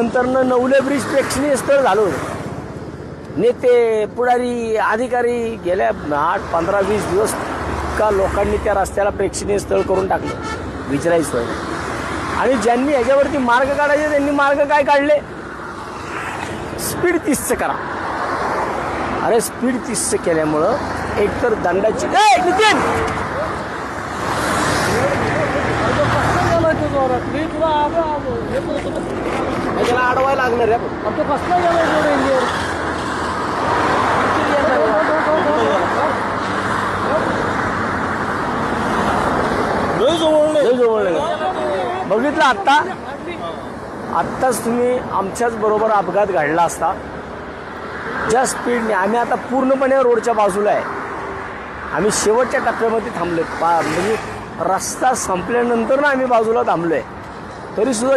नंतरनं नवले ब्रिज प्रेक्षणीय स्थळ झालं नेते पुढारी अधिकारी गेल्या आठ पंधरा वीस दिवस का लोकांनी त्या रस्त्याला प्रेक्षणीय स्थळ करून टाकलं? विचारायची सोय आणि ज्यांनी ह्याच्यावरती मार्ग काढायचे त्यांनी मार्ग काय काढले? स्पीड तीसचं करा. अरे स्पीड तीसचं केल्यामुळं एकतर दंडाची ए, नितीन! त्याला अडवायला लागणार आहे. लय जवळ आहे. बघितलं आत्ता? आत्ताच तुम्ही आमच्याच बरोबर अपघात घडला असता. ज्या स्पीडने आम्ही आता पूर्णपणे रोडच्या बाजूला आहे. आम्ही शेवटच्या टप्प्यामध्ये थांबलोय. पा म्हणजे रस्ता संपल्यानंतर ना आम्ही बाजूला थांबलोय. तरी सुद्धा